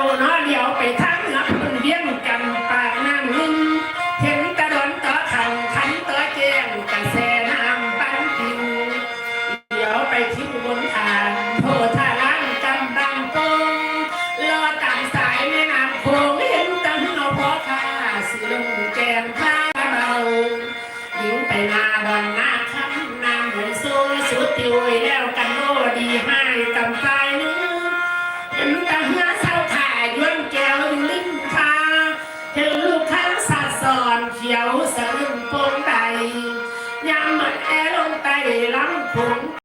ดาวเอเนาะเดี๋ยวไปทางเหนือพื้นเวียงกันปากน้ำลุ่มเห็นกระดอนต่อข่าขันต่อแจ้งกระแสน้ำปันปิวเดี๋ยวไปที่อุบนทานโพธาล้างจำบางกงรอตามสายแม่น้ำโขงเห็นตั้งเอาพอค่าสิลงแกนข้าเรายิงไปนาดอนหน้าคำน้ำเหมือนสู้สุดติวแล้วกันโลดีให้กำไฟนึงเห็นตาเหือ เขียวสลึงปนไตยามมันแอลงไตล้ำผง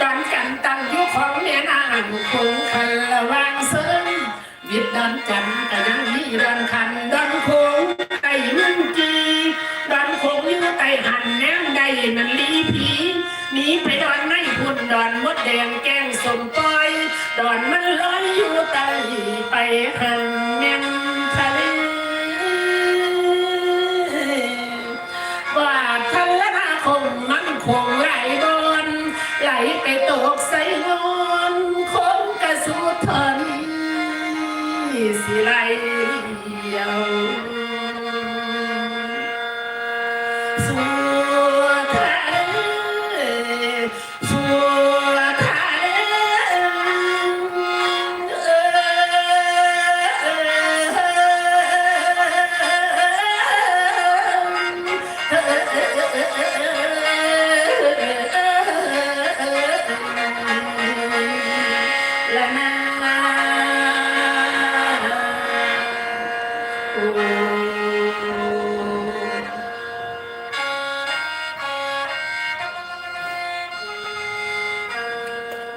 ดอนกันตั้งยู่ของแม่น้ำคงคันระวางเซิงวิดดอนจันทร์ก็ยังมีดอนคันดอนโคงไอ้มืองกีดอนโคงอยู่ไต้หันแนมใดนันลีผีหนีไปดอนไม่พุ่นดอนมดแดงแกงสมปอย ดอนมันลอยอยู่ใต้ไปหัน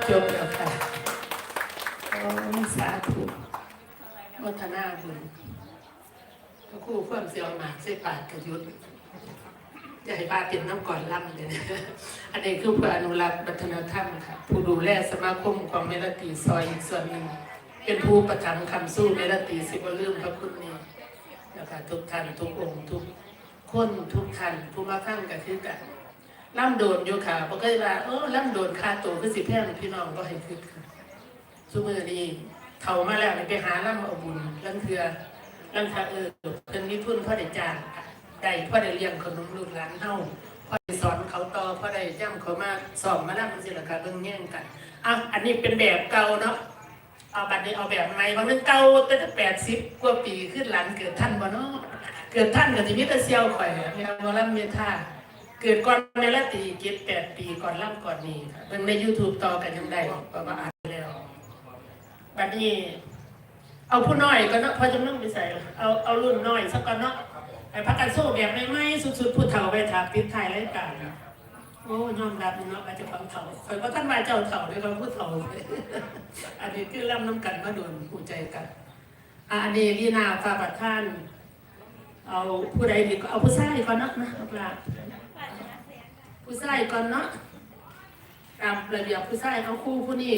จบแล้วค่ะโอ้สาธุวัฒนาบุญพระครู่ความเสียวหมากเสปาดกระยุทธ์จะให้บ้าเป็นน้ำก่อนล่ำเลยนะอันนี้คือเพื่ออนุรักษ์วัฒนธรรมค่ะ ผู้ดูแลสมาคมของเมลตีซอยอีกส่วนหนึ่ง เป็นผู้ประทังคำสู้เมลตีสิบวลืมพระคุณนี้นะคะทุกท่านทุกองค์ทุกคนทุกท่านผู้มาข้างกันคือกัน ล่ำโดนอยู่ค่ะเพราะก็ว่าเออล่ำโดนค่าตัวคือสิแพงพี่น้องก็ให้คิดค่ะซุมือนี้เท่ามาแล้วไปหาล่ำเอาบุญลังเทือลังเทือเออเพิ่นมีทุนพ่อได้จ้างได้พ่อได้เลี้ยงขนมลูกหลานเฮาพ่อได้สอนเขาต่อพ่อได้จ้ำเขามาสอบมาล่ำสิละค่ะเบิ่งแย่งกันอะอันนี้เป็นแบบเก่าเนาะเอาบัตรนี้เอาแบบใหม่บางนึงเก่าตั้งแต่แปดสิบกว่าปีขึ้นหลังเกิดท่านบ่เนาะเกิดท่านกับที่มิตรเซียวข่อยเนี่ยแมวมอลำเมท่า เกิดก่อนในละตีเก็บแปดปีก่อนล่ำก่อนนี้ค่ะเบิ่งใน YouTube ต่อกันยังได้เพราะว่าอ่านแล้วบัดนี้ เอาผู้น้อยก็เนาะพอจำต้องไปใส่เอาเอารุ่นน้อยสักก่อนเนาะไอ้พักกันสู้แบบไม่ไม่สุดๆผู้เฒ่าไปถามปิดท้ายรายการโอ้ยอมรับเนาะว่าเจะความเฒ่าคอยว่าท่านมาเจ้าเฒ่าด้วยความผู้เฒ่าอันนี้คือล่ำน้ำกันมาโดนหูใจกันอันนี้ลีนาฟาบัดท่าน เอาผู้ใดดีก็เอาผู้ชายก่อนเนาะนะเอาปลา ผู้ชายก่อนเนาะตามระเบียบผู้ชายเอาคู่ผู้นี้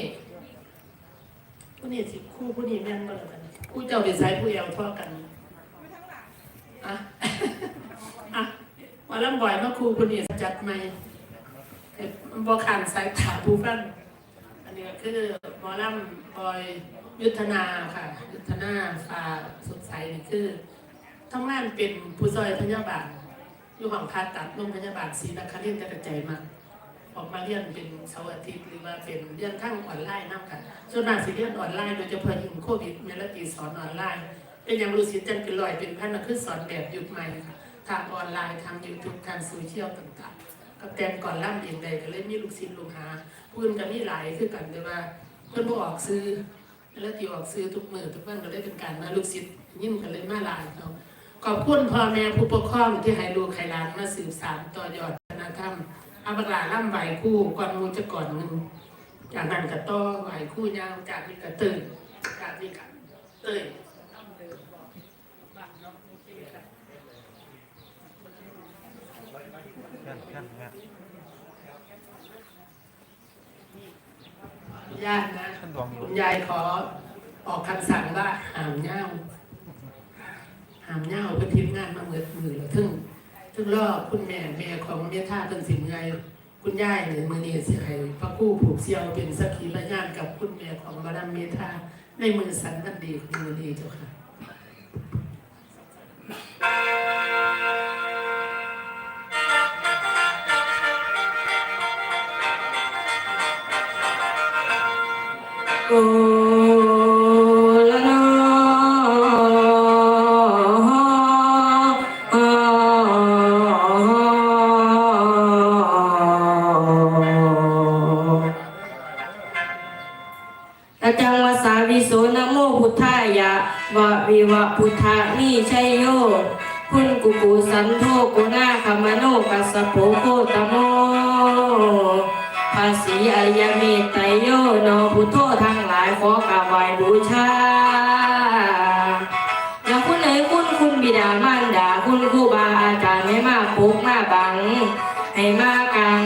ผู้นี้สิคู่ผู้นี้แม่นบ่ล่ะบัดนี้คู่เจ้าเป็นสายผู้เอวเท่ากันอะอะมาลำบ่อยมาคู่ผู้นี้จัดใหม่เอ่อบ่ขันสายขาผู้ฟังอันนี้ก็คือหมอลำบอยยุทธนาค่ะ ยุทธนาฟ้าสดใสนี่คือทำงานเป็นผู้ซอยพยาบาล อยู่ห้องผ่าตัดโรงพยาบาลศรีนครินทร์แต่กระจายมากออกมาเรียนเป็นเสาร์อาทิตย์หรือว่าเป็นเรียนทั้งออนไลน์นั่งกันส่วนมากสิเรียนออนไลน์โดยเฉพาะยิ่งโควิดเมลตีสอนออนไลน์เป็นอย่างรู้สิจันเป็นลอยเป็นพันธุ์คือสอนแบบยุคใหม่ค่ะทางออนไลน์ทางยูทูบทางโซเชียลต่างๆก็แต่งก่อนล่ำเองใดก็เลยมีลูกศิษย์ลูกหาพูดกันมีหลายคือกันแต่ว่าเพื่อนบ่ออกซื้อแล้วตีออกซื้อทุกมือทุกวันก็เลยเป็นการมาลูกศิษย์ยิ่งกันเลยมาหลายเขา ขอบคุณพ่อแม่ผู้ปกครองที่ให้ลูกให้หลานมาสืบสานต่อยอดวัฒนธรรมเอาบักหลาล่ำไหวคู่ก่อนหมูจะก่อนหนึ่งจากนั้นก็ต่อไหวคู่ยาวจากนี้ก็ตื่นจากนี้ก็ตื่นแค่นแค่นแค่นญาตินะท่านดวงอยู่คุณยายขอออกคำสั่งว่าห้ามเง่า หามเงาเป็นทีมงานมาเหมือนมือแล้วถึงถึงรอบคุณแม่แม่ของเมียท่าเป็นสิงไงคุณย่ายเนี่ยมือนี้สิให้พระคู่ผูกเซียวเป็นสักขีระยานกับคุณแม่ของมาดามเมียท่าในมือสันบันดีมือดีเจ้าค่ะโอ วะวิวะพุทธานิชัยโย คุณกุกุสันโทกุณาคามโนกัสสะโพโคตโมภาษีอริยเมตไตโยโนพุทโธทั้งหลายขอกราบไหว้บูชาแล้วคุณเอ๋ยคุณคุณบิดามารดาคุณครูบาอาจารย์ให้มาปกมาบัง ให้มากัง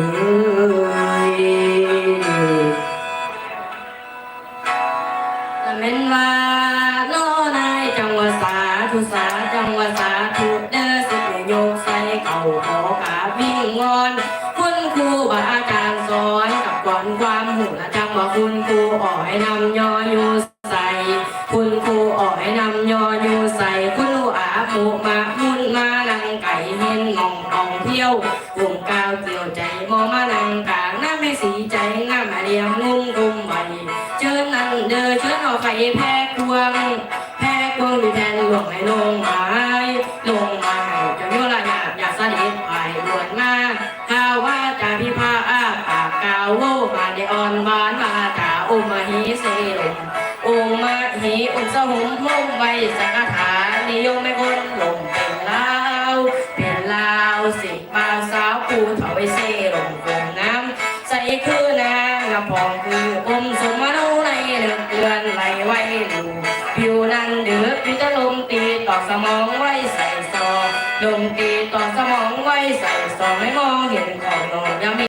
เอ้ยแต่เม่นว่าน้อนายจังหวะสาธุสาจังหวะสาธุเด้อสิบโยกใส่เก่าขอกราบวิ่งวอนคุณครูบาอาจารย์สอนกับก่อนความหูและจังว่าคุณครูอ่อยนำยออยู่ งให้ลงไม้ลงมาให้จนโยละอยากอยากสนิทไปบวชมาข้าว่าจะพิพาอาปากกาวโวมาได้อ่อนหวานมาจาอุมหิเสลงองมาหิอุสหุมมุ่งไว้สังฆฐานนิยมไม่คนลงเป็นลาวเป็นลาวสิมาสาวปูเถา